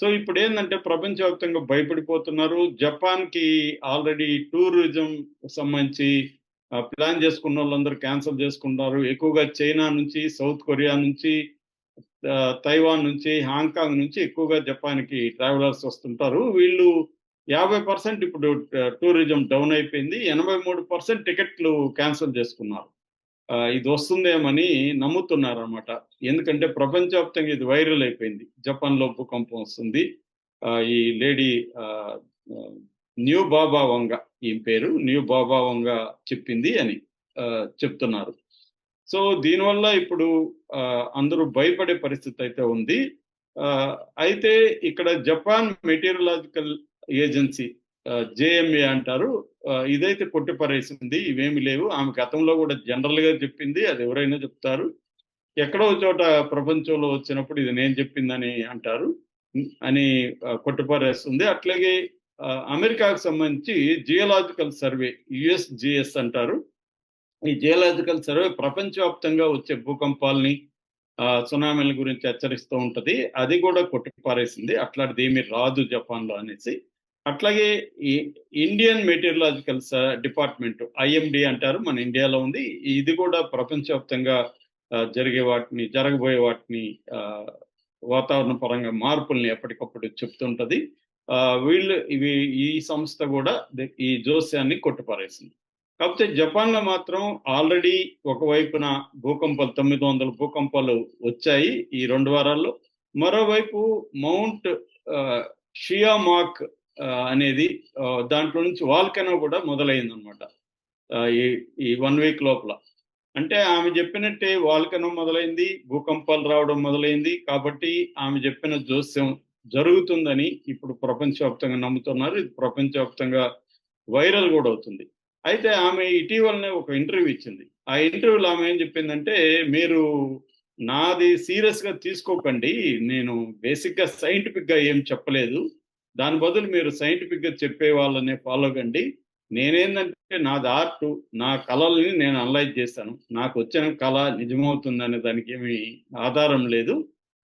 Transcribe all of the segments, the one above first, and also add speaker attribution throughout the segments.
Speaker 1: So ఇప్పుడు ఏంటంటే ప్రపంచవ్యాప్తంగా భయపడిపోతున్నారు. జపాన్కి ఆల్రెడీ టూరిజం సంబంధించి ప్లాన్ చేసుకున్న వాళ్ళందరూ క్యాన్సిల్ చేసుకున్నారు ఎక్కువగా చైనా నుంచి సౌత్ కొరియా నుంచి తైవాన్ నుంచి హాంకాంగ్ నుంచి ఎక్కువగా జపాన్కి ట్రావెలర్స్ వస్తుంటారు. వీళ్ళు యాభై పర్సెంట్ ఇప్పుడు టూరిజం డౌన్ అయిపోయింది. ఎనభై మూడు పర్సెంట్ టికెట్లు క్యాన్సిల్ చేసుకున్నారు. ఇది వస్తుందేమని నమ్ముతున్నారు అనమాట ఎందుకంటే ప్రపంచవ్యాప్తంగా ఇది వైరల్ అయిపోయింది. జపాన్లో భూకంపం వస్తుంది. ఈ లేడీ న్యూ బాబా వంగ ఈ పేరు న్యూ బాబా వంగ చెప్పింది అని చెప్తున్నారు. సో దీనివల్ల ఇప్పుడు అందరూ భయపడే పరిస్థితి అయితే ఉంది. అయితే ఇక్కడ జపాన్ మెటీరియలాజికల్ ఏజెన్సీ జేఎంఏ అంటారు. ఇదైతే కొట్టిపరేసింది ఇవేమి లేవు. ఆమె గతంలో కూడా జనరల్గా చెప్పింది అది ఎవరైనా చెప్తారు. ఎక్కడో చోట ప్రపంచంలో వచ్చినప్పుడు ఇది నేను చెప్పిందని అంటారు అని కొట్టిపారేస్తుంది అట్లాగే అమెరికాకు సంబంధించి జియోలాజికల్ సర్వే యుఎస్జిఎస్ అంటారు. ఈ జియోలాజికల్ సర్వే ప్రపంచవ్యాప్తంగా వచ్చే భూకంపాలని సునామీల గురించి హెచ్చరిస్తూ ఉంటది. అది కూడా కొట్టిపారేసింది అట్లాంటిది ఏమి రాదు జపాన్లో అనేసి. అట్లాగే ఈ ఇండియన్ మెటీరియలాజికల్ డిపార్ట్మెంట్ ఐఎండి అంటారు మన ఇండియాలో ఉంది. ఇది కూడా ప్రపంచవ్యాప్తంగా జరిగే వాటిని జరగబోయే వాటిని వాతావరణ పరంగా మార్పుల్ని ఎప్పటికప్పుడు చెప్తుంటది. వీళ్ళు ఇవి ఈ సంస్థ కూడా ఈ జోస్యాన్ని కొట్టుపారేసింది. కాకపోతే జపాన్లో మాత్రం ఆల్రెడీ ఒకవైపున భూకంపాలు తొమ్మిది వందల భూకంపాలు వచ్చాయి ఈ రెండు వారాల్లో. మరోవైపు మౌంట్ షియామాక్ అనేది దాంట్లో నుంచి వాల్కెనో కూడా మొదలైంది అనమాట ఈ ఈ వన్ వీక్ లోపల. అంటే ఆమె చెప్పినట్టే వాల్కెనో మొదలైంది భూకంపాలు రావడం మొదలైంది కాబట్టి ఆమె చెప్పిన జోస్యం జరుగుతుందని ఇప్పుడు ప్రపంచవ్యాప్తంగా నమ్ముతున్నారు. ఇది ప్రపంచవ్యాప్తంగా వైరల్ కూడా అవుతుంది. అయితే ఆమె ఇటీవలనే ఒక ఇంటర్వ్యూ ఇచ్చింది. ఆ ఇంటర్వ్యూలో ఆమె ఏం చెప్పిందంటే మీరు నాది సీరియస్గా తీసుకోకండి. నేను బేసిక్గా సైంటిఫిక్గా ఏం చెప్పలేదు. దాని బదులు మీరు సైంటిఫిక్గా చెప్పే వాళ్ళనే ఫాలో కండి. నేనేందంటే నాది ఆర్ట్ నా కళల్ని నేను అనలైజ్ చేశాను నాకు వచ్చిన కళ నిజమవుతుందనే దానికి ఏమి ఆధారం లేదు.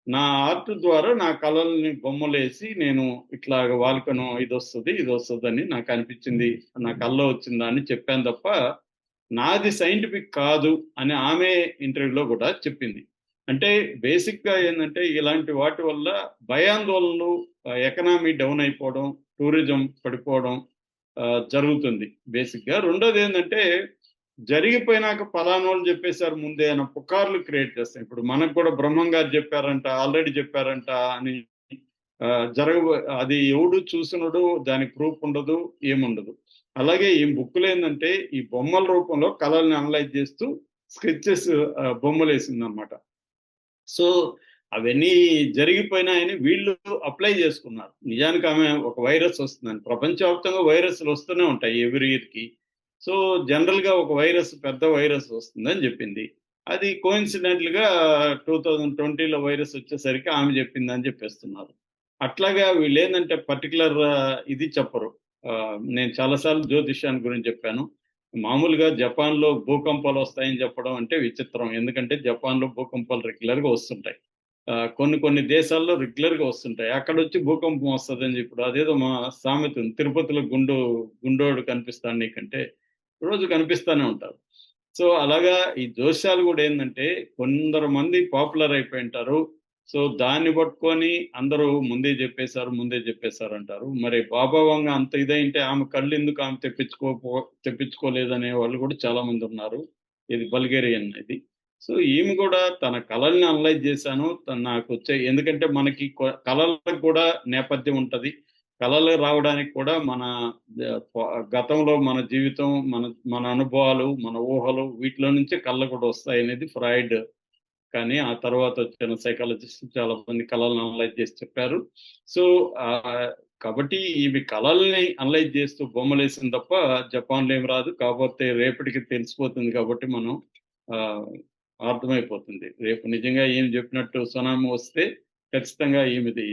Speaker 1: నా ఆర్ట్ ద్వారా నా కళల్ని బొమ్మలేసి నేను ఇట్లా వాల్కను ఇది వస్తుంది ఇది వస్తుంది అని నాకు అనిపించింది నా కళ్ళలో వచ్చిందా అని చెప్పాను తప్ప నాది సైంటిఫిక్ కాదు అని ఆమె ఇంటర్వ్యూలో కూడా చెప్పింది. అంటే బేసిక్గా ఏంటంటే ఇలాంటి వాటి వల్ల భయాందోళనలు ఎకనామీ డౌన్ అయిపోవడం టూరిజం పడిపోవడం జరుగుతుంది బేసిక్గా రెండోది ఏంటంటే జరిగిపోయినాక పలానోళ్ళు చెప్పేశారు ముందే అన్న పుకార్లు క్రియేట్ చేస్తాయి. ఇప్పుడు మనకు కూడా బ్రహ్మం గారు చెప్పారంట ఆల్రెడీ చెప్పారంట అని జరగ అది ఎవడు చూసినడు దానికి ప్రూఫ్ ఉండదు ఏముండదు. అలాగే ఈ బుక్లు ఏంటంటే ఈ బొమ్మల రూపంలో కళల్ని అనలైజ్ చేస్తూ స్కెచెస్ బొమ్మలు వేసిందనమాట సో అవన్నీ జరిగిపోయినాయని వీళ్ళు అప్లై చేసుకున్నారు. నిజానికి ఆమె ఒక వైరస్ వస్తుందని ప్రపంచవ్యాప్తంగా వైరస్లు వస్తూనే ఉంటాయి ఎవ్రీ ఇయర్కి. సో జనరల్గా ఒక వైరస్ పెద్ద వైరస్ వస్తుందని చెప్పింది. అది కోయిన్సిడెంటల్గా టూ థౌజండ్ ట్వంటీలో వైరస్ వచ్చేసరికి ఆమె చెప్పింది అని చెప్పేస్తున్నారు. అట్లాగా వీళ్ళు ఏంటంటే పర్టికులర్ ఇది చెప్పరు. నేను చాలాసార్లు జ్యోతిష్యాన్ని గురించి చెప్పాను. మామూలుగా జపాన్లో భూకంపాలు వస్తాయని చెప్పడం అంటే విచిత్రం. ఎందుకంటే జపాన్లో భూకంపాలు రెగ్యులర్గా వస్తుంటాయి. కొన్ని కొన్ని దేశాల్లో రెగ్యులర్గా వస్తుంటాయి. అక్కడ వచ్చి భూకంపం వస్తుందని ఇప్పుడు అదేదో మా సామెత తిరుపతిలో గుండు గుండోడు కనిపిస్తాను నీకంటే రోజు కనిపిస్తూనే ఉంటారు. సో అలాగా ఈ దోషాలు కూడా ఏంటంటే కొందరు మంది పాపులర్ అయిపోయి ఉంటారు. సో దాన్ని పట్టుకొని అందరూ ముందే చెప్పేశారు ముందే చెప్పేశారు అంటారు మరి బాబా వంగ అంత ఇదైంటే ఆమె కళ్ళు ఎందుకు ఆమె తెప్పించుకోపో తెప్పించుకోలేదనే వాళ్ళు కూడా చాలా మంది ఉన్నారు. ఇది బల్గేరియన్ ఇది. సో ఈమె కూడా తన కళల్ని అనలైజ్ చేశాను. నాకు వచ్చే ఎందుకంటే మనకి కళలకు కూడా నేపథ్యం ఉంటుంది. కళలు రావడానికి కూడా మన గతంలో మన జీవితం మన మన అనుభవాలు మన ఊహలు వీటిలో నుంచే కళ్ళు కూడా వస్తాయి అనేది ఫ్రాయిడ్ కానీ ఆ తర్వాత వచ్చిన సైకాలజిస్ట్ చాలా మంది కళలను అనలైజ్ చేసి చెప్పారు. సో కాబట్టి ఇవి కళల్ని అనలైజ్ చేస్తూ బొమ్మలు తప్ప జపాన్లో ఏం రాదు. కాకపోతే రేపటికి తెలిసిపోతుంది కాబట్టి మనం అర్థమైపోతుంది. రేపు నిజంగా ఏం చెప్పినట్టు సునామీ వస్తే ఖచ్చితంగా ఈమెది